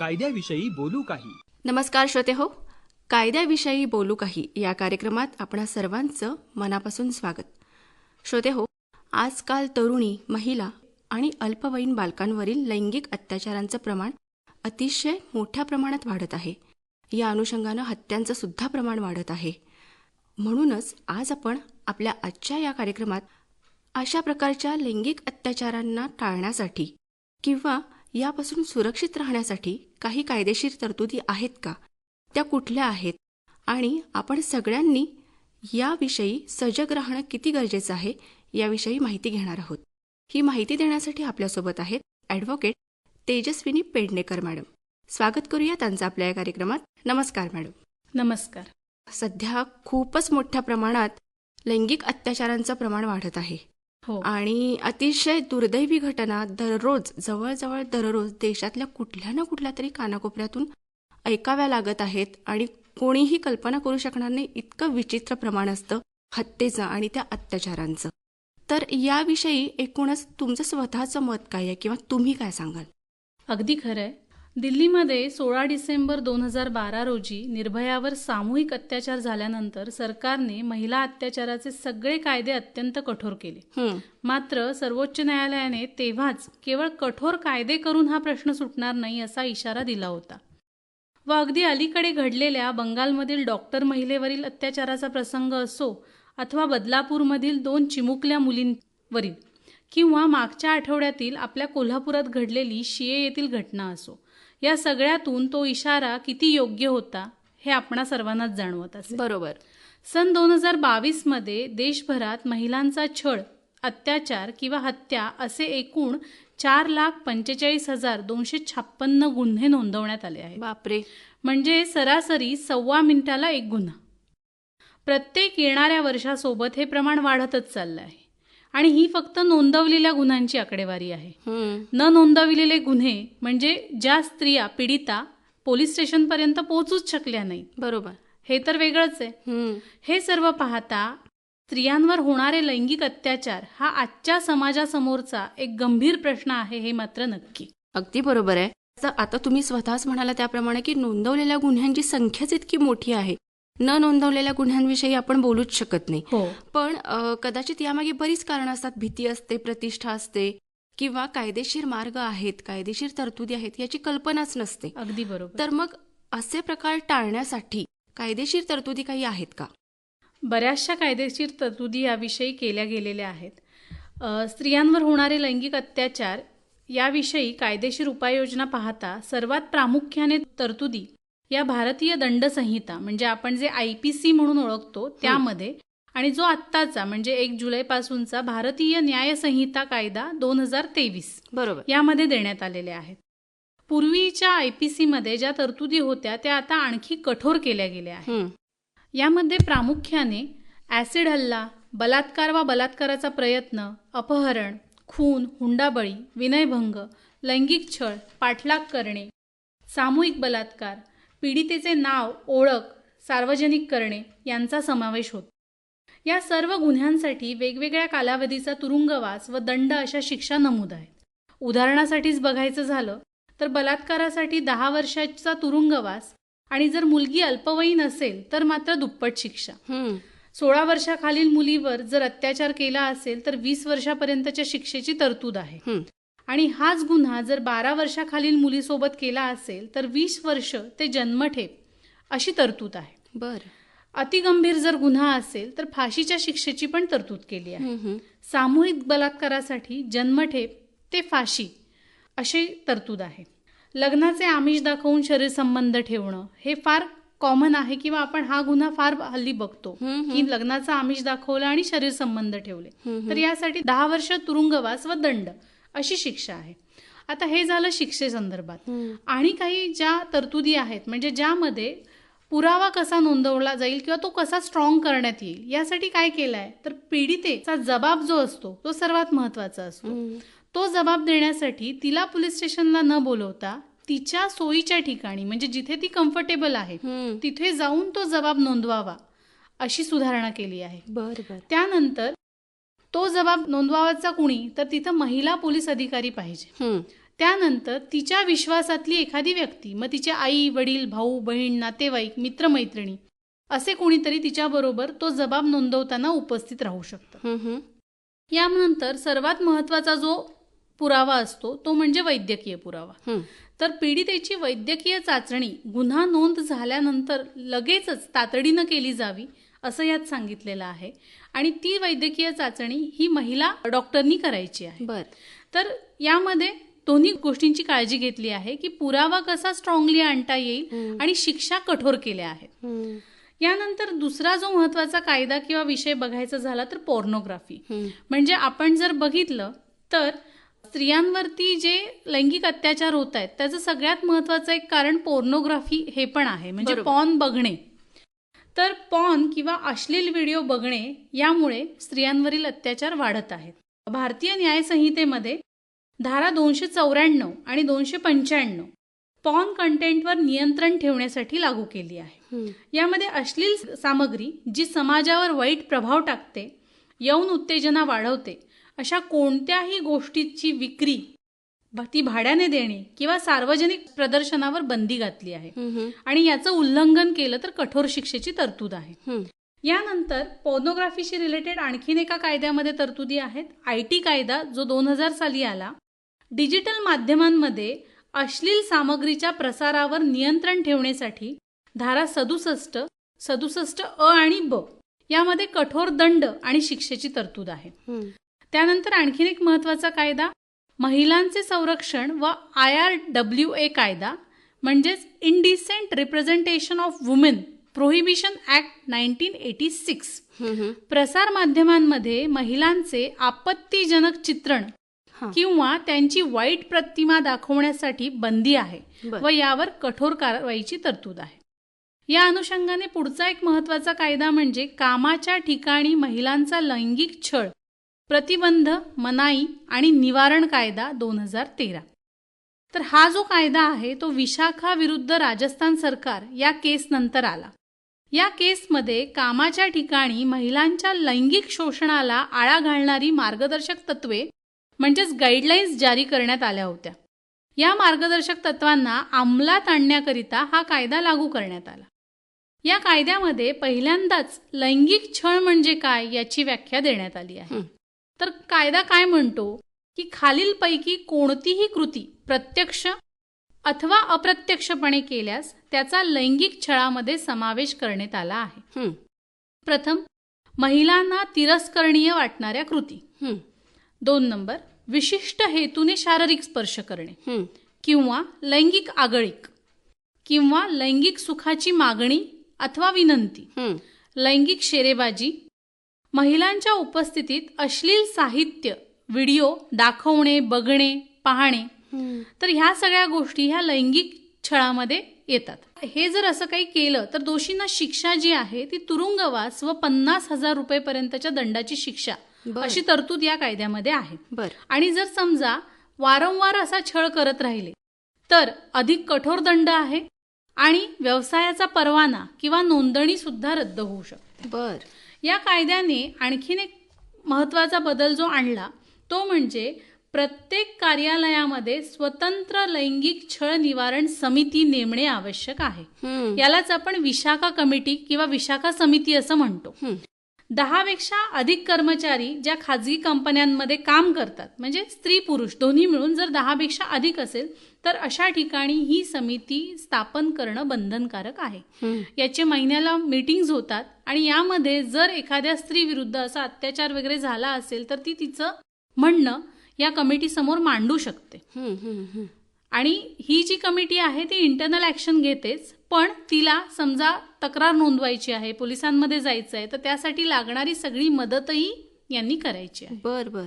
कायद्याविषयी बोलू काही. नमस्कार श्रोते हो. कायद्याविषयी बोलू काही. या कार्यक्रमात आपणा सर्वांचं मनापासून स्वागत. श्रोते हो आजकाल तरुणी महिला आणि अल्पवयीन बालकांवरील लैंगिक अत्याचारांचं प्रमाण अतिशय मोठ्या प्रमाणात वाढत आहे. या अनुषंगानं हत्यांचं सुद्धा प्रमाण वाढत आहे. म्हणूनच आज आपण आपल्या आजच्या या कार्यक्रमात अशा प्रकारच्या लैंगिक अत्याचारांना टाळण्यासाठी किंवा यापासून सुरक्षित राहण्यासाठी काही कायदेशीर तरतुदी आहेत का? त्या कुठल्या आहेत? आणि आपण सगळ्यांनी याविषयी सजग राहणं किती गरजेचं आहे याविषयी माहिती घेणार आहोत. ही माहिती देण्यासाठी आपल्यासोबत आहेत ॲडव्होकेट तेजस्विनी पेडणेकर मॅडम. स्वागत करूया त्यांचं आपल्या या कार्यक्रमात. नमस्कार मॅडम. नमस्कार. सध्या खूपच मोठ्या प्रमाणात लैंगिक अत्याचारांचं प्रमाण वाढत आहे. आणि अतिशय दुर्दैवी घटना दररोज जवळजवळ दररोज देशातल्या कुठल्या ना कुठल्या तरी कानाकोपऱ्यातून ऐकाव्या लागत आहेत आणि कोणीही कल्पना करू शकणार नाही इतकं विचित्र प्रमाण असतं हत्येचं आणि त्या अत्याचारांचं. तर याविषयी एकूणच तुमचं स्वतःचं मत काय आहे किंवा तुम्ही काय सांगाल? अगदी खरंय दिल्लीमध्ये सोळा डिसेंबर दोन हजार बारा रोजी निर्भयावर सामूहिक अत्याचार झाल्यानंतर सरकारने महिला अत्याचाराचे सगळे कायदे अत्यंत कठोर केले. मात्र सर्वोच्च न्यायालयाने तेव्हाच केवळ कठोर कायदे करून हा प्रश्न सुटणार नाही असा इशारा दिला होता. व अगदी अलीकडे घडलेल्या बंगालमधील डॉक्टर महिलेवरील अत्याचाराचा प्रसंग असो अथवा बदलापूरमधील दोन चिमुकल्या मुलींवरील किंवा मागच्या आठवड्यातील आपल्या कोल्हापुरात घडलेली शिये येथील घटना असो या सगळ्यातून तो इशारा किती योग्य होता हे आपणा सर्वांनाच जाणवत असेल. बरोबर. सन दोन हजार बावीसमध्ये देशभरात महिलांचा छळ अत्याचार किंवा हत्या असे एकूण चार लाख पंचेचाळीस हजार दोनशे छप्पन्न गुन्हे नोंदवण्यात आले आहेत. बापरे. म्हणजे सरासरी सव्वा मिनिटाला एक गुन्हा. प्रत्येक येणाऱ्या वर्षासोबत हे प्रमाण वाढतच चाललं आहे. आणि ही फक्त नोंदवलेल्या गुन्ह्यांची आकडेवारी आहे. हं, न नोंदविलेले गुन्हे म्हणजे ज्या स्त्रिया पीडिता पोलीस स्टेशनपर्यंत पोहोचूच शकल्या नाहीत. बरोबर. हे तर वेगळंच आहे. हं, हे सर्व पाहता स्त्रियांवर होणारे लैंगिक अत्याचार हा आजच्या समाजासमोरचा एक गंभीर प्रश्न आहे हे मात्र नक्की. अगदी बरोबर आहे. आता तुम्ही स्वतःच म्हणाला त्याप्रमाणे की नोंदवलेल्या गुन्ह्यांची संख्याच इतकी मोठी आहे. न नोंदवलेल्या गुन्ह्यांविषयी आपण बोलूच शकत नाही. हो. पण कदाचित यामागे बरीच कारणं असतात. भीती असते प्रतिष्ठा असते किंवा कायदेशीर मार्ग आहेत कायदेशीर तरतुदी आहेत याची कल्पनाच नसते. अगदी बरोबर. तर मग असे प्रकार टाळण्यासाठी कायदेशीर तरतुदी काही आहेत का? बऱ्याचशा कायदेशीर तरतुदी याविषयी केल्या गेलेल्या आहेत. स्त्रियांवर होणारे लैंगिक अत्याचार याविषयी कायदेशीर उपाययोजना पाहता सर्वात प्रामुख्याने तरतुदी या भारतीय दंड संहिता म्हणजे आपण जे आय पी सी म्हणून ओळखतो त्यामध्ये आणि जो आत्ताचा म्हणजे एक जुलैपासूनचा भारतीय न्याय संहिता कायदा दोन हजार तेवीस बरोबर. यामध्ये देण्यात आलेले आहेत. पूर्वीच्या आय पी सीमध्ये ज्या तरतुदी होत्या त्या आता आणखी कठोर केल्या गेल्या आहेत. हं, यामध्ये प्रामुख्याने ॲसिड हल्ला बलात्कार वा बलात्काराचा प्रयत्न अपहरण खून हुंडाबळी विनयभंग लैंगिक छळ पाठलाग करणे सामूहिक बलात्कार पीडितेचे नाव ओळख सार्वजनिक करणे यांचा समावेश होतो. या सर्व गुन्ह्यांसाठी वेगवेगळ्या कालावधीचा तुरुंगवास व दंड अशा शिक्षा नमूद आहेत. उदाहरणासाठीच बघायचं झालं तर बलात्कारासाठी दहा वर्षाचा तुरुंगवास आणि जर मुलगी अल्पवयीन असेल तर मात्र दुप्पट शिक्षा. सोळा वर्षाखालील मुलीवर जर अत्याचार केला असेल तर वीस वर्षापर्यंतच्या शिक्षेची तरतूद आहे. आणि हाच गुन्हा जर बारा वर्षाखालील मुलीसोबत केला असेल तर वीस वर्ष ते जन्मठेप अशी तरतूद आहे. बरं. अतिगंभीर जर गुन्हा असेल तर फाशीच्या शिक्षेची पण तरतूद केली आहे. सामूहिक बलात्कारासाठी जन्मठेप ते फाशी अशी तरतूद आहे. लग्नाचे आमिष दाखवून शरीर संबंध ठेवणं हे फार कॉमन आहे किंवा आपण हा गुन्हा फार हल्ली बघतो. की लग्नाचा आमिष दाखवलं आणि शरीर संबंध ठेवले. तर यासाठी दहा वर्ष तुरुंगवास व दंड अशी शिक्षा आहे. आता हे झालं शिक्षेसंदर्भात आणि काही ज्या तरतुदी आहेत म्हणजे ज्यामध्ये पुरावा कसा नोंदवला जाईल किंवा तो कसा स्ट्रॉंग करण्यात येईल यासाठी काय केलं आहे तर पीडितेचा जबाब जो असतो तो सर्वात महत्त्वाचा असतो. तो जबाब देण्यासाठी तिला पोलीस स्टेशनला न बोलवता तिच्या सोयीच्या ठिकाणी म्हणजे जिथे ती कम्फर्टेबल आहे. तिथे जाऊन तो जबाब नोंदवावा अशी सुधारणा केली आहे. त्यानंतर तो जबाब नोंदवावाचा कुणी तर तिथं महिला पोलीस अधिकारी पाहिजे त्यानंतर तिच्या विश्वासातली एखादी व्यक्ती मग तिचे आई वडील भाऊ बहीण नातेवाईक मित्रमैत्रिणी असे कोणीतरी तिच्याबरोबर तो जबाब नोंदवताना उपस्थित राहू शकतं हं. यानंतर सर्वात महत्त्वाचा जो पुरावा असतो तो म्हणजे वैद्यकीय पुरावा. तर पीडितेची वैद्यकीय चाचणी गुन्हा नोंद झाल्यानंतर लगेचच तातडीनं केली जावी असं यात सांगितलेलं आहे. आणि ती वैद्यकीय चाचणी ही महिला डॉक्टरनी करायची आहे. बर. तर यामध्ये दोन्ही गोष्टींची काळजी घेतली आहे की पुरावा कसा स्ट्रॉंगली आणता येईल आणि शिक्षा कठोर केल्या आहेत. यानंतर दुसरा जो महत्त्वाचा कायदा किंवा विषय बघायचा झाला तर पोर्नोग्राफी. म्हणजे आपण जर बघितलं तर स्त्रियांवरती जे लैंगिक अत्याचार होत आहेत त्याचं सगळ्यात महत्वाचं एक कारण पोर्नोग्राफी हे पण आहे. म्हणजे. पॉन बघणे. तर पॉन किंवा अश्लील व्हिडिओ बघणे यामुळे स्त्रियांवरील अत्याचार वाढत आहेत भारतीय न्यायसंहितेमध्ये धारा दोनशे चौऱ्याण्णव आणि दोनशे पंच्याण्णव पॉन कंटेंटवर नियंत्रण ठेवण्यासाठी लागू केली आहे. यामध्ये अश्लील सामग्री जी समाजावर वाईट प्रभाव टाकते यौन उत्तेजना वाढवते अशा कोणत्याही गोष्टीची विक्री ती भाड्याने देणे किंवा सार्वजनिक प्रदर्शनावर बंदी घातली आहे. आणि याचं उल्लंघन केलं तर कठोर शिक्षेची तरतूद आहे. यानंतर पोर्नोग्राफीशी रिलेटेड आणखीन एका कायद्यामध्ये तरतुदी आहेत आय टी कायदा जो दोन हजार साली आला डिजिटल माध्यमांमध्ये अश्लील सामग्रीच्या प्रसारावर नियंत्रण ठेवण्यासाठी धारा सदुसष्ट सदुसष्ट अ आणि ब यामध्ये कठोर दंड आणि शिक्षेची तरतूद आहे. त्यानंतर आणखीन एक महत्त्वाचा कायदा महिलांचे संरक्षण व आय आर डब्ल्यू ए कायदा म्हणजेच indecent representation of women prohibition act nineteen eighty six. प्रसार माध्यमांमध्ये महिलांचे आपत्तीजनक चित्रण. किंवा त्यांची वाईट प्रतिमा दाखवण्यासाठी बंदी आहे. व यावर कठोर कारवाईची तरतूद आहे या अनुषंगाने पुढचा एक महत्त्वाचा कायदा म्हणजे कामाच्या ठिकाणी महिलांचा लैंगिक छळ प्रतिबंध मनाई आणि निवारण कायदा दोन हजार तेरा. तर हा जो कायदा आहे तो विशाखा विरुद्ध राजस्थान सरकार या केस नंतर आला. या केसमध्ये कामाच्या ठिकाणी महिलांच्या लैंगिक शोषणाला आळा घालणारी मार्गदर्शक तत्वे म्हणजेच गाईडलाईन्स जारी करण्यात आल्या होत्या. या मार्गदर्शक तत्वांना अंमलात आणण्याकरिता हा कायदा लागू करण्यात आला. या कायद्यामध्ये पहिल्यांदाच लैंगिक छळ म्हणजे काय याची व्याख्या देण्यात आली आहे. तर कायदा काय म्हणतो की खालीलपैकी कोणतीही कृती प्रत्यक्ष अथवा अप्रत्यक्षपणे केल्यास त्याचा लैंगिक छळामध्ये समावेश करण्यात आला आहे. प्रथम महिलांना तिरस्करणीय वाटणाऱ्या कृती. दोन नंबर विशिष्ट हेतूने शारीरिक स्पर्श करणे. किंवा लैंगिक आगळीक किंवा लैंगिक सुखाची मागणी अथवा विनंती. लैंगिक शेरेबाजी महिलांच्या उपस्थितीत अश्लील साहित्य व्हिडिओ दाखवणे बघणे पाहणे. तर ह्या सगळ्या गोष्टी ह्या लैंगिक छळामध्ये येतात. हे जर असं काही केलं तर दोषींना शिक्षा जी आहे ती तुरुंगवास व पन्नास हजार रुपयेपर्यंतच्या दंडाची शिक्षा. अशी तरतूद या कायद्यामध्ये आहे. आणि जर समजा वारंवार असा छळ करत राहिले तर अधिक कठोर दंड आहे आणि व्यवसायाचा परवाना किंवा नोंदणी सुद्धा रद्द होऊ शकते. बर. या कायद्याने आणखीन एक महत्त्वाचा बदल जो आणला तो म्हणजे प्रत्येक कार्यालयामध्ये स्वतंत्र लैंगिक छळ निवारण समिती नेमणे आवश्यक आहे. यालाच आपण विशाखा कमिटी किंवा विशाखा समिती असं म्हणतो. दहापेक्षा अधिक कर्मचारी ज्या खाजगी कंपन्यांमध्ये काम करतात म्हणजे स्त्री पुरुष दोन्ही मिळून जर दहापेक्षा अधिक असेल तर अशा ठिकाणी ही समिती स्थापन करणं बंधनकारक आहे. याचे महिन्याला मीटिंग्ज होतात आणि यामध्ये जर एखाद्या स्त्री विरुद्ध असा अत्याचार वगैरे झाला असेल तर ती तिचं म्हणणं या कमिटी समोर मांडू शकते. आणि ही जी कमिटी आहे ती इंटरनल ऍक्शन घेतेच पण तिला समजा तक्रार नोंदवायची आहे पोलिसांमध्ये जायचं आहे तर त्यासाठी लागणारी सगळी मदतही यांनी करायची आहे. बर बर.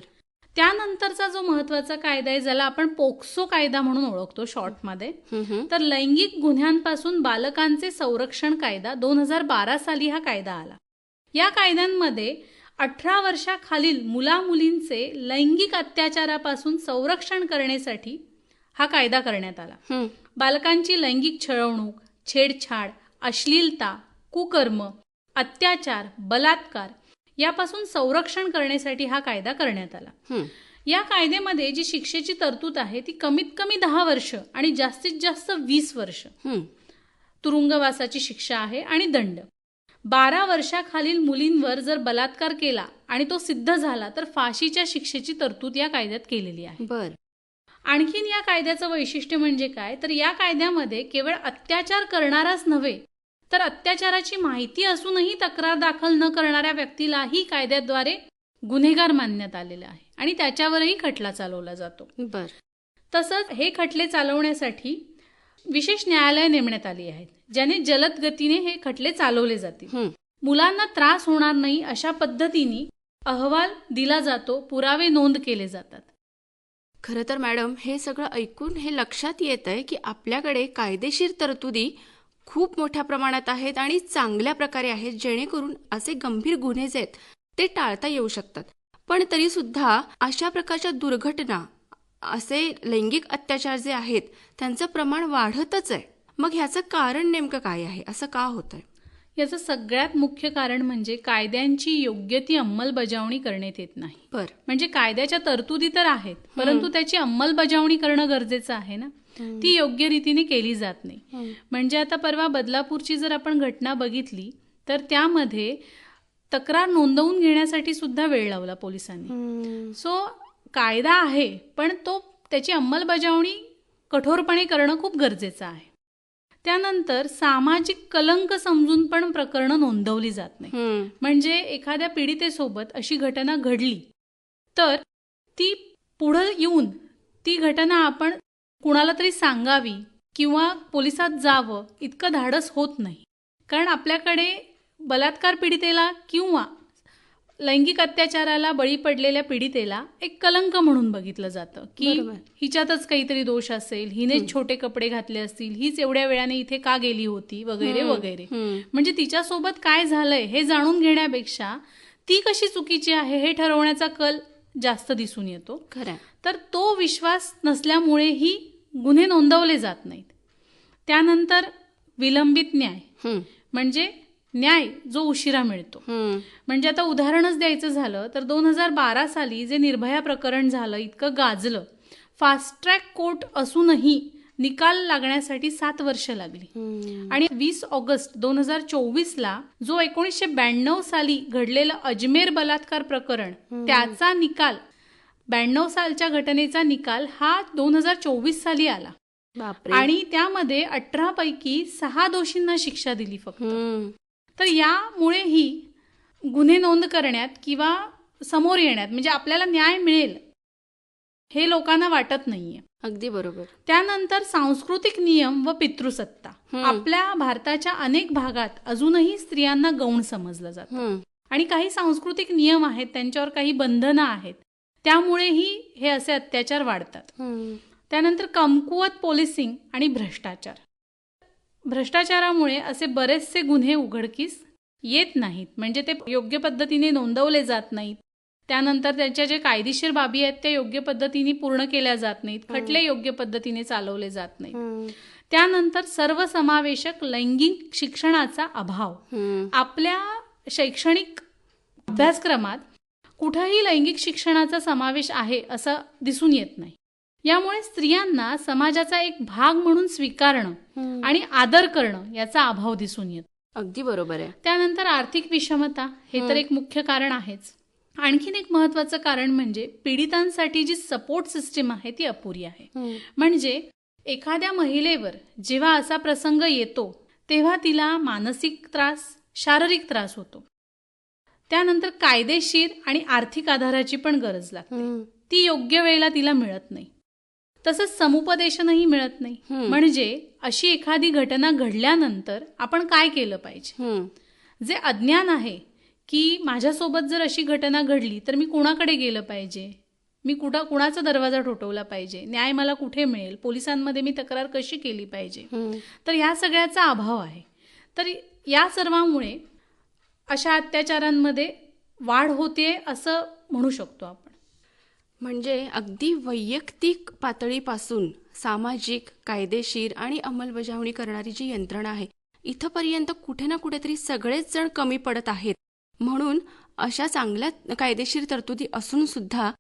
त्यानंतरचा जो महत्त्वाचा कायदा आहे ज्याला आपण पोक्सो कायदा म्हणून ओळखतो शॉर्टमध्ये. तर लैंगिक गुन्ह्यांपासून बालकांचे संरक्षण कायदा दोन हजार बारा साली हा कायदा आला या कायद्यांमध्ये अठरा वर्षाखालील मुला मुलींचे लैंगिक अत्याचारापासून संरक्षण करण्यासाठी हा कायदा करण्यात आला. बालकांची लैंगिक छळवणूक छेडछाड अश्लीलता कुकर्म अत्याचार बलात्कार यापासून संरक्षण करण्यासाठी हा कायदा करण्यात आला. या कायद्यामध्ये जी शिक्षेची तरतूद आहे ती कमीत कमी दहा वर्ष आणि जास्तीत जास्त वीस वर्ष. तुरुंगवासाची शिक्षा आहे आणि दंड. बारा वर्षाखालील मुलींवर जर बलात्कार केला आणि तो सिद्ध झाला तर फाशीच्या शिक्षेची तरतूद या कायद्यात केलेली आहे. बर. आणखीन या कायद्याचं वैशिष्ट्य म्हणजे काय? तर या कायद्यामध्ये केवळ अत्याचार करणाराच नव्हे तर अत्याचाराची माहिती असूनही तक्रार दाखल न करणाऱ्या व्यक्तीलाही कायद्याद्वारे गुन्हेगार मानण्यात आलेलं आहे आणि त्याच्यावरही खटला चालवला जातो. बर. तसंच हे खटले चालवण्यासाठी विशेष न्यायालय नेमण्यात आली आहेत ज्याने जलद गतीने हे खटले चालवले जातील. मुलांना त्रास होणार नाही अशा पद्धतीने अहवाल दिला जातो पुरावे नोंद केले जातात. खरं तर मॅडम हे सगळं ऐकून हे लक्षात येत आहे की आपल्याकडे कायदेशीर तरतुदी खूप मोठ्या प्रमाणात आहेत आणि चांगल्या प्रकारे आहेत जेणेकरून असे गंभीर गुन्हे जे आहेत ते टाळता येऊ शकतात. पण तरी सुद्धा अशा प्रकारच्या दुर्घटना असे लैंगिक अत्याचार जे आहेत त्यांचं प्रमाण वाढतच आहे. मग ह्याचं कारण नेमकं काय आहे? असं का होत आहे याचं सगळ्यात मुख्य कारण म्हणजे कायद्यांची योग्य ती अंमलबजावणी करण्यात येत नाही. बर. म्हणजे कायद्याच्या तरतुदी तर आहेत परंतु त्याची अंमलबजावणी करणं गरजेचं आहे ना? ती योग्य रीतीने केली जात नाही. म्हणजे आता परवा बदलापूरची जर आपण घटना बघितली तर त्यामध्ये तक्रार नोंदवून घेण्यासाठी सुद्धा वेळ लावला पोलिसांनी. सो कायदा आहे पण तो त्याची अंमलबजावणी कठोरपणे करणं खूप गरजेचं आहे. त्यानंतर सामाजिक कलंक समजून पण प्रकरणं नोंदवली जात नाही. म्हणजे एखाद्या पीडितेसोबत अशी घटना घडली तर ती पुढं येऊन ती घटना आपण कुणाला तरी सांगावी किंवा पोलिसात जावं इतकं धाडस होत नाही कारण आपल्याकडे बलात्कार पीडितेला किंवा लैंगिक अत्याचाराला बळी पडलेल्या पीडितेला एक कलंक म्हणून बघितलं जातं की. हिच्यातच काहीतरी दोष असेल हिनेच छोटे कपडे घातले असतील हीच एवढ्या वेळाने इथे का गेली होती वगैरे वगैरे. म्हणजे तिच्यासोबत काय झालंय हे जाणून घेण्यापेक्षा ती कशी चुकीची आहे हे ठरवण्याचा कल जास्त दिसून येतो खरं. तर तो विश्वास नसल्यामुळेही गुन्हे नोंदवले जात नाहीत त्यानंतर विलंबित न्याय. म्हणजे न्याय जो उशिरा मिळतो. म्हणजे आता उदाहरणच द्यायचं झालं तर दोन हजार बारा साली जे निर्भया प्रकरण झालं इतकं गाजलं फास्ट ट्रॅक कोर्ट असूनही निकाल लागण्यासाठी सात वर्ष लागली. आणि वीस ऑगस्ट दोन हजार चोवीस ला जो एकोणीसशे ब्याण्णव साली घडलेलं अजमेर बलात्कार प्रकरण त्याचा निकाल ब्याण्णव सालच्या घटनेचा निकाल हा दोन हजार चोवीस साली आला. आणि त्यामध्ये अठरा पैकी सहा दोषींना शिक्षा दिली फक्त. तर यामुळेही गुन्हे नोंद करण्यात किंवा समोर येण्यात म्हणजे आपल्याला न्याय मिळेल हे लोकांना वाटत नाहीये. अगदी बरोबर. त्यानंतर सांस्कृतिक नियम व पितृसत्ता. आपल्या भारताच्या अनेक भागात अजूनही स्त्रियांना गौण समजलं जातं. आणि काही सांस्कृतिक नियम आहेत त्यांच्यावर काही बंधनं आहेत त्यामुळेही हे असे अत्याचार वाढतात. त्यानंतर कमकुवत पोलिसिंग आणि भ्रष्टाचार. भ्रष्टाचारामुळे असे बरेचसे गुन्हे उघडकीस येत नाहीत. म्हणजे ते योग्य पद्धतीने नोंदवले जात नाहीत. त्यानंतर त्यांच्या जे कायदेशीर बाबी आहेत त्या योग्य पद्धतीने पूर्ण केल्या जात नाहीत. खटले योग्य पद्धतीने चालवले जात नाहीत. त्यानंतर सर्वसमावेशक लैंगिक शिक्षणाचा अभाव. आपल्या शैक्षणिक अभ्यासक्रमात कुठंही लैंगिक शिक्षणाचा समावेश आहे असं दिसून येत नाही. यामुळे स्त्रियांना समाजाचा एक भाग म्हणून स्वीकारणं. आणि आदर करणं याचा अभाव दिसून येतो. अगदी बरोबर आहे. त्यानंतर आर्थिक विषमता हे तर एक मुख्य कारण आहेच. आणखीन एक महत्वाचं कारण म्हणजे पीडितांसाठी जी सपोर्ट सिस्टीम आहे ती अपुरी आहे. म्हणजे एखाद्या महिलेवर जेव्हा असा प्रसंग येतो तेव्हा तिला मानसिक त्रास शारीरिक त्रास होतो. त्यानंतर कायदेशीर आणि आर्थिक आधाराची पण गरज लागते. ती योग्य वेळेला तिला मिळत नाही. तसंच समुपदेशनही मिळत नाही. म्हणजे अशी एखादी घटना घडल्यानंतर आपण काय केलं पाहिजे. जे अज्ञान आहे की माझ्यासोबत जर अशी घटना घडली तर मी कुणाकडे गेलं पाहिजे? मी कुठं कुणाचा दरवाजा ठोठवला पाहिजे? न्याय मला कुठे मिळेल? पोलिसांमध्ये मी तक्रार कशी केली पाहिजे. तर ह्या सगळ्याचा अभाव आहे. तर या सर्वांमुळे अशा अत्याचारांमध्ये वाढ होते असं म्हणू शकतो आपण. म्हणजे अगदी वैयक्तिक पातळीपासून सामाजिक कायदेशीर आणि अंमलबजावणी करणारी जी यंत्रणा आहे इथंपर्यंत कुठे ना कुठेतरी सगळेच जण कमी पडत आहेत. म्हणून अशा चांगल्या कायदेशीर तरतुदी असून सुद्धा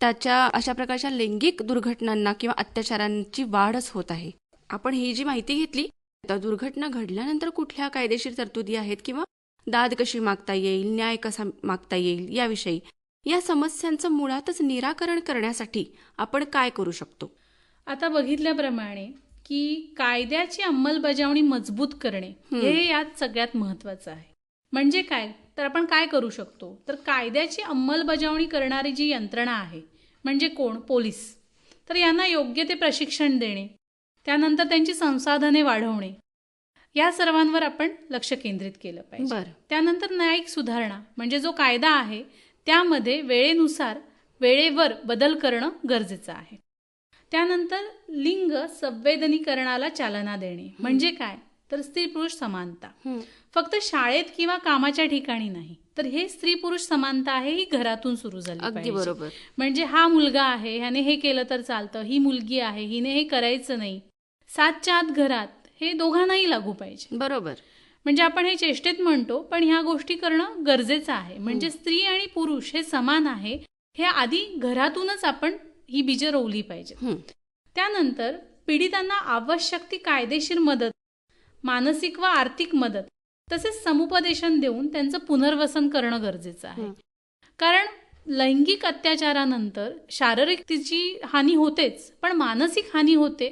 त्याच्या अशा प्रकारच्या लैंगिक दुर्घटनांना किंवा अत्याचारांची वाढच होत आहे. आपण ही जी माहिती घेतली तर दुर्घटना घडल्यानंतर कुठल्या कायदेशीर तरतुदी आहेत किंवा दाद कशी मागता येईल न्याय कसा मागता येईल याविषयी. या समस्यांचं मुळातच निराकरण करण्यासाठी आपण काय करू शकतो? आता बघितल्याप्रमाणे की कायद्याची अंमलबजावणी मजबूत करणे हे. यात सगळ्यात महत्वाचं आहे. म्हणजे काय? तर आपण काय करू शकतो? तर कायद्याची अंमलबजावणी करणारी जी यंत्रणा आहे म्हणजे कोण? पोलीस. तर यांना योग्य ते प्रशिक्षण देणे त्यानंतर त्यांची संसाधने वाढवणे या सर्वांवर आपण लक्ष केंद्रित केलं पाहिजे. बरं. त्यानंतर न्यायिक सुधारणा म्हणजे जो कायदा आहे त्यामध्ये वेळेनुसार वेळेवर बदल करणं गरजेचं आहे. त्यानंतर लिंग संवेदनीकरणाला चालना देणे म्हणजे काय? तर स्त्री पुरुष समानता. फक्त शाळेत किंवा कामाच्या ठिकाणी नाही तर हे स्त्री पुरुष समानता आहे ही घरातून सुरू झाली अगदी. बरोबर. म्हणजे हा मुलगा आहे ह्याने हे केलं तर चालतं ही मुलगी आहे हिने हे करायचं नाही. सातच्या आत घरात हे दोघांनाही लागू पाहिजे. बरोबर. म्हणजे आपण हे चेष्टेत म्हणतो पण ह्या गोष्टी करणं गरजेचं आहे. म्हणजे स्त्री आणि पुरुष हे समान आहे. हे आधी घरातूनच आपण ही बीजं रोवली पाहिजे. त्यानंतर पीडितांना आवश्यक ती कायदेशीर मदत मानसिक व आर्थिक मदत तसेच समुपदेशन देऊन त्यांचं पुनर्वसन करणं गरजेचं आहे. कारण लैंगिक अत्याचारानंतर शारीरिक तिची हानी होतेच पण मानसिक हानी होते.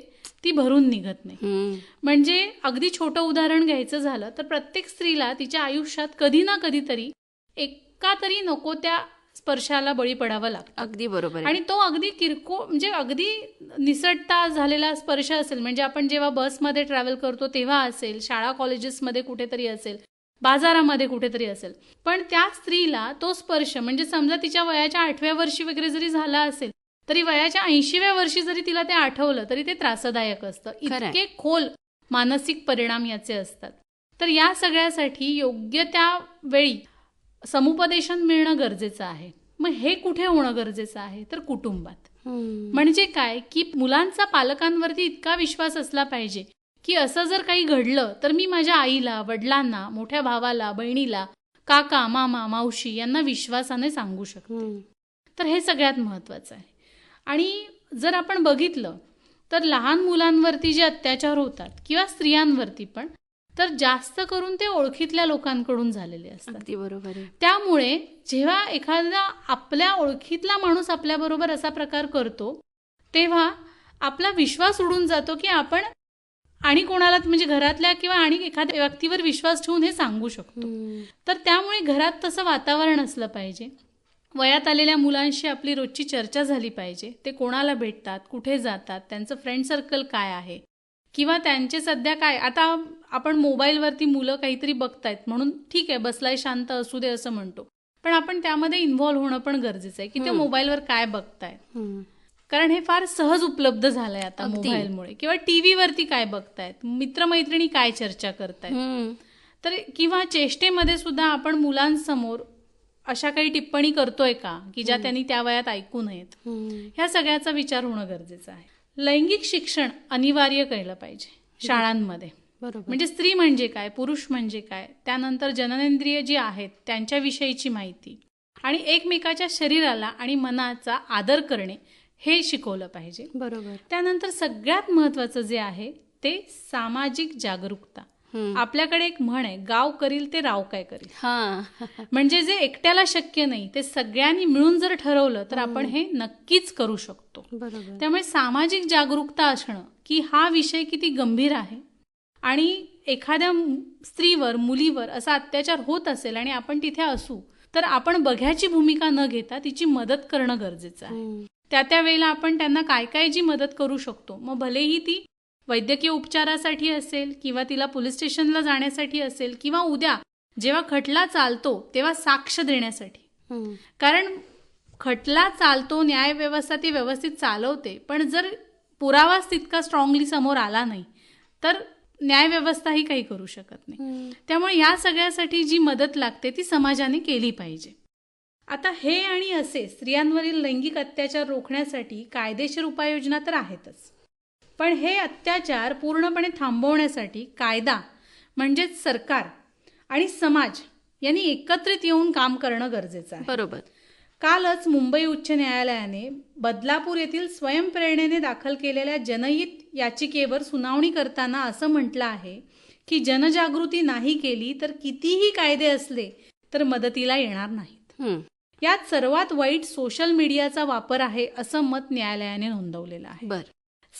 ती भरून निघत नाही. म्हणजे अगदी छोटं उदाहरण घ्यायचं झालं तर प्रत्येक स्त्रीला तिच्या आयुष्यात कधी ना कधीतरी एका तरी नको त्या स्पर्शाला बळी पडावं लागतं. अगदी बरोबर आणि तो अगदी किरकोळ म्हणजे अगदी निसटता झालेला स्पर्श असेल म्हणजे आपण जेव्हा बसमध्ये ट्रॅव्हल करतो तेव्हा असेल शाळा कॉलेजेसमध्ये कुठेतरी असेल बाजारामध्ये कुठेतरी असेल. पण त्या स्त्रीला तो स्पर्श म्हणजे समजा तिच्या वयाच्या आठव्या वर्षी वगैरे जरी झाला असेल तरी वयाच्या ऐंशीव्या वर्षी जरी तिला ते आठवलं तरी ते त्रासदायक असतं. इतके खोल मानसिक परिणाम याचे असतात. तर या सगळ्यासाठी योग्य त्या वेळी समुपदेशन मिळणं गरजेचं आहे. मग हे कुठे होणं गरजेचं आहे? तर कुटुंबात. म्हणजे काय? की मुलांचा पालकांवरती इतका विश्वास असला पाहिजे की असं जर काही घडलं तर मी माझ्या आईला वडिलांना मोठ्या भावाला बहिणीला काका मामा मावशी यांना विश्वासाने सांगू शकतो. तर हे सगळ्यात महत्वाचं आहे. आणि जर आपण बघितलं तर लहान मुलांवरती जे अत्याचार होतात किंवा स्त्रियांवरती पण तर जास्त करून ते ओळखीतल्या लोकांकडून झालेले असतात. बरोबर त्यामुळे जेव्हा एखादा आपल्या ओळखीतला माणूस आपल्याबरोबर असा प्रकार करतो तेव्हा आपला विश्वास उडून जातो की आपण आणि कोणाला म्हणजे घरातल्या किंवा आणि एखाद्या व्यक्तीवर विश्वास ठेवून हे सांगू शकतो. तर त्यामुळे घरात तसं वातावरण असलं पाहिजे. वयात आलेल्या मुलांशी आपली रोजची चर्चा झाली पाहिजे. ते कोणाला भेटतात? कुठे जातात? त्यांचं फ्रेंड सर्कल काय आहे? किंवा त्यांचे सध्या काय? आता आपण मोबाईलवरती मुलं काहीतरी बघतायत म्हणून ठीक आहे बसलाय शांत असू दे असं म्हणतो. पण आपण त्यामध्ये इन्व्हॉल्व्ह होणं पण गरजेचं आहे की ते. मोबाईलवर काय बघतायत. कारण हे फार सहज उपलब्ध झालंय आता. मोबाईलमुळे. किंवा टीव्हीवरती काय बघतायत? मित्रमैत्रिणी काय चर्चा करतायत. तर किंवा चेष्टेमध्ये सुद्धा आपण मुलांसमोर अशा काही टिप्पणी करतोय का की ज्या त्यांनी त्या वयात ऐकू नयेत. ह्या सगळ्याचा विचार होणं गरजेचं आहे. लैंगिक शिक्षण अनिवार्य केलं पाहिजे शाळांमध्ये. बरोबर. म्हणजे स्त्री म्हणजे काय पुरुष म्हणजे काय त्यानंतर जननेंद्रिय जी आहेत त्यांच्याविषयीची माहिती आणि एकमेकाच्या शरीराला आणि मनाचा आदर करणे हे शिकवलं पाहिजे. बरोबर. त्यानंतर सगळ्यात महत्वाचं जे आहे ते सामाजिक जागरूकता. आपल्याकडे एक म्हण आहे गाव करील ते राव काय करील. हा. म्हणजे जे एकट्याला शक्य नाही ते सगळ्यांनी मिळून जर ठरवलं तर आपण हे. नक्कीच करू शकतो. त्यामुळे सामाजिक जागरूकता असणं की हा विषय किती गंभीर आहे आणि एखाद्या स्त्रीवर मुलीवर असा अत्याचार होत असेल आणि आपण तिथे असू तर आपण बघ्याची भूमिका न घेता तिची मदत करणं गरजेचं आहे. हं. त्या त्या वेळेला आपण त्यांना काय काय जी मदत करू शकतो मग भलेही ती वैद्यकीय उपचारासाठी असेल किंवा तिला पोलीस स्टेशनला जाण्यासाठी असेल किंवा उद्या जेव्हा खटला चालतो तेव्हा साक्ष देण्यासाठी. कारण खटला चालतो न्यायव्यवस्था ती व्यवस्थित चालवते पण जर पुरावाच तितका स्ट्रॉंगली समोर आला नाही तर न्यायव्यवस्थाही काही करू शकत नाही. त्यामुळे या सगळ्यासाठी जी मदत लागते ती समाजाने केली पाहिजे आता हे आणि असे स्त्रियांवरील लैंगिक अत्याचार रोखण्यासाठी कायदेशीर उपाययोजना तर आहेतच पण हे अत्याचार पूर्णपणे थांबवण्यासाठी कायदा म्हणजेच सरकार आणि समाज यांनी एकत्रित येऊन काम करणं गरजेचं आहे. बरोबर. कालच मुंबई उच्च न्यायालयाने बदलापूर येथील स्वयंप्रेरणेने दाखल केलेल्या जनहित याचिकेवर सुनावणी करताना असं म्हटलं आहे की जनजागृती नाही केली तर कितीही कायदे असले तर मदतीला येणार नाहीत. यात सर्वात वाईट सोशल मीडियाचा वापर आहे असं मत न्यायालयाने नोंदवलेलं आहे. बर.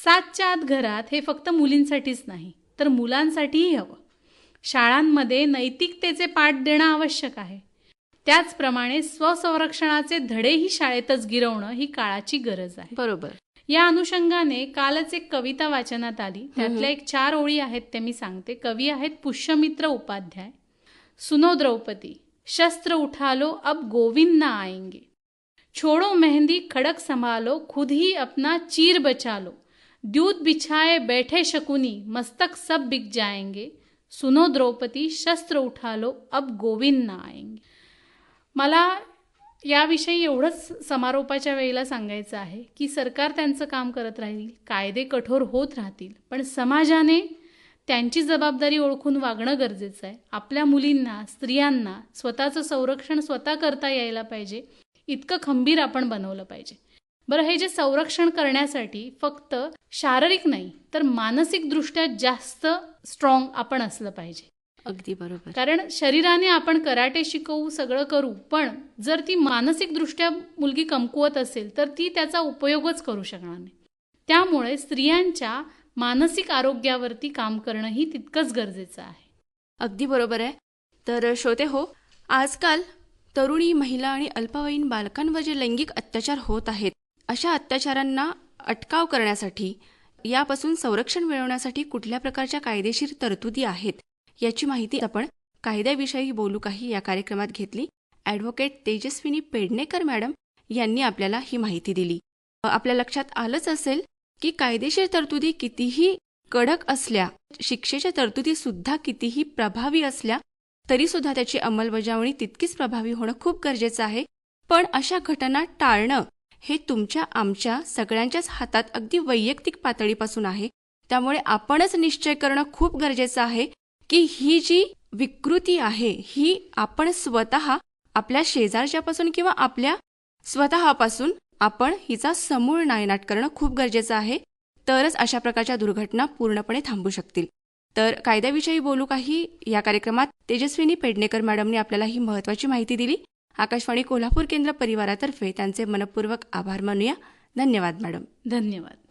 सातच्या आत घरात हे फक्त मुलींसाठीच नाही तर मुलांसाठीही हवं. शाळांमध्ये नैतिकतेचे पाठ देणं आवश्यक आहे. त्याचप्रमाणे स्वसंरक्षणाचे धडेही शाळेतच गिरवणं ही काळाची गरज आहे. बरोबर. या अनुषंगाने कालच एक कविता वाचनात आली. त्यातल्या एक चार ओळी आहेत ते मी सांगते. कवी आहेत पुष्यमित्र उपाध्याय सुनो द्रौपदी शस्त्र उठा लो अब गोविंद ना आएंगे. छोड़ो मेहंदी खड़क संभालो खुद ही अपना चीर बचा लो द्यूत बिछाए बैठे शकुनी मस्तक सब बिक जाएंगे। सुनो द्रौपदी शस्त्र उठा लो अब गोविंद ना आएंगे। मला याविषयी एवढंच समारोपाच्या वेळेला सांगायचं आहे की सरकार त्यांचं काम करत राहील कायदे कठोर होत राहतील पण समाजाने त्यांची जबाबदारी ओळखून वागणं गरजेचं आहे. आपल्या मुलींना स्त्रियांना स्वतःचं संरक्षण स्वतः करता यायला पाहिजे. इतकं खंबीर आपण बनवलं पाहिजे. बरं हे जे संरक्षण करण्यासाठी फक्त शारीरिक नाही तर मानसिकदृष्ट्या जास्त स्ट्रॉंग आपण असलं पाहिजे. अगदी बरोबर. कारण शरीराने आपण कराटे शिकवू सगळं करू पण जर ती मानसिकदृष्ट्या मुलगी कमकुवत असेल तर ती त्याचा उपयोगच करू शकणार नाही. त्यामुळे स्त्रियांच्या मानसिक आरोग्यावरती काम करणंही तितकंच गरजेचं आहे. अगदी बरोबर आहे. तर श्रोते हो आजकाल तरुणी महिला आणि अल्पवयीन बालकांवर जे लैंगिक अत्याचार होत आहेत अशा अत्याचारांना अटकाव करण्यासाठी यापासून संरक्षण मिळवण्यासाठी कुठल्या प्रकारच्या कायदेशीर तरतुदी आहेत याची माहिती आपण कायद्याविषयी बोलू काही या कार्यक्रमात घेतली. ॲडव्होकेट तेजस्विनी पेडणेकर मॅडम यांनी आपल्याला ही माहिती दिली. आपल्या लक्षात आलंच असेल की कायदेशीर तरतुदी कितीही कडक असल्या शिक्षेच्या तरतुदी सुद्धा कितीही प्रभावी असल्या तरी सुद्धा त्याची अंमलबजावणी तितकीच प्रभावी होणं खूप गरजेचं आहे. पण अशा घटना टाळणं हे तुमच्या आमच्या सगळ्यांच्याच हातात अगदी वैयक्तिक पातळीपासून आहे. त्यामुळे आपणच निश्चय करणं खूप गरजेचं आहे की ही जी विकृती आहे ही आपण स्वतः आपल्या शेजारच्यापासून किंवा आपल्या स्वतःपासून आपण हिचा समूळ नायनाट करणं खूप गरजेचं आहे. तरच अशा प्रकारच्या दुर्घटना पूर्णपणे थांबू शकतील. तर कायद्याविषयी बोलू काही? या कार्यक्रमात तेजस्विनी पेडणेकर मॅडमने आपल्याला ही महत्वाची माहिती दिली. आकाशवाणी कोल्हापूर केंद्र परिवारातर्फे त्यांचे मनपूर्वक आभार मानूया. धन्यवाद मॅडम. धन्यवाद.